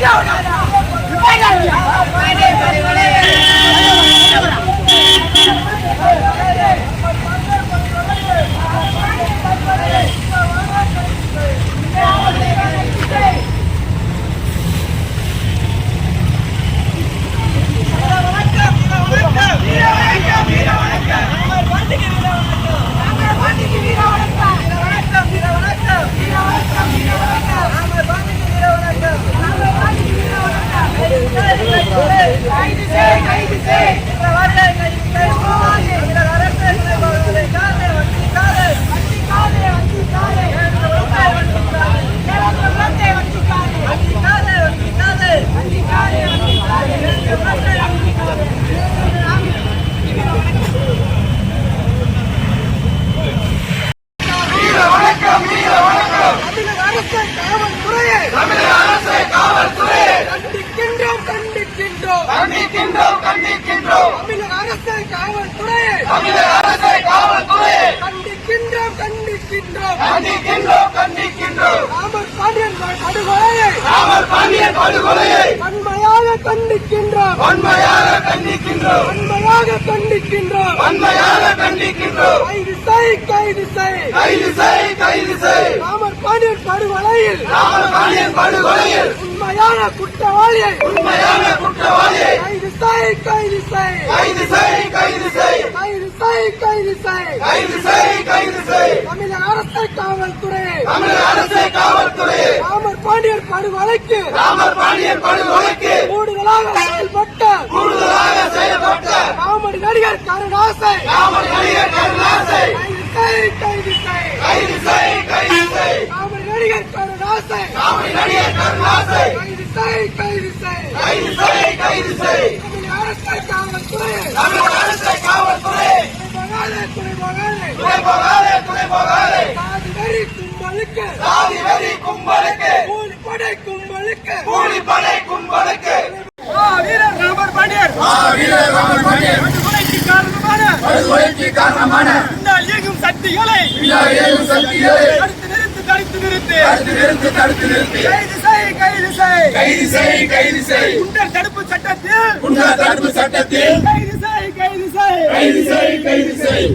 Vai, Gabriel! Vai, Gabriel! அரசை காவல்துறையை தமிழக அரசை காவல்துறையை கண்டிக்கின்றோம் கண்டிக்கின்றோம். கண்டிக்கின்றோம் கண்டிக்கின்றோம். தமிழக அரசை காவல்துறையை தமிழக அரசை காவல்துறையை கண்டிக்கின்றோம் கண்டிக்கின்றோம். கண்டிக்கின்றோம் கண்டிக்கின்றோம். ராமர் பாண்டியன் படுகொலையை ராமர் பாண்டியன் படுகொலையை வன்மையாக கண்டிக்கின்றோம். வன்மையாக கண்டிக்கின்றோம். வன்மையாக கண்டிக்கின்றோம். வன்மையாக கண்டிக்கின்றோம். கைது செய் கைது செய். கைது செய் கைது செய். பாண்டியன் படுகொலையில். பாண்டியன் படுகொலையில். உண்மையான குற்றவாளியை. உண்மையான குற்றவாளியை. கைது செய் கைது செய் கைது செய் கைது செய் கைது செய் கைது செய் கைது செய் கைது செய் தமிழக அரசை காவல்துறையை தமிழக அரசை காவல்துறையை ராமர் பாண்டியன் படுகொலைக்கு. ராமர் பாண்டியன் படுகொலைக்கு கூடுதலாக செயல்பட்ட கூடுதலாக செயல்பட்ட காமெடி நடிகர் கருணாசை ராமர் நடிகர் கருணாசை கைது செய் கைது செய் கைது செய் கைது செய் காமெடி நடிகர் கருணாசை ராமர் நடிகர் கருணாசை. கைது செய் கைது செய். கைது செய் கைது செய். தமிழக அரசை காவல்துறையை தமிழக அரசை காவல்துறை. குறைபோகாதே குறைபோகாதே. துணை போகாதே துணை போகாதே சாதி வெறி கும்பலுக்கு. சாதி வெறி கும்பலுக்கு. கூலி படை கும்பலுக்கு. கூலிப்படை கும்பலுக்கு. ஆ, வீரர் ராமர் பாண்டியர். வீரர் ராமர் பாண்டியன் படுகொலைக்கு காரணமான படுகொலைக்கு காரணமான பின்னால் இயங்கும் சக்திகளை நிறுத்து தடுத்து நிறுத்து. தடுத்து நிறுத்து தடுத்து நிறுத்து. கைது செய் கைது செய் கைது செய் கைது செய் குண்டர் தடுப்பு சட்டத்தில். குண்டர் தடுப்பு சட்டத்தில். கைது செய் கைது செய் கைது செய் கைது செய்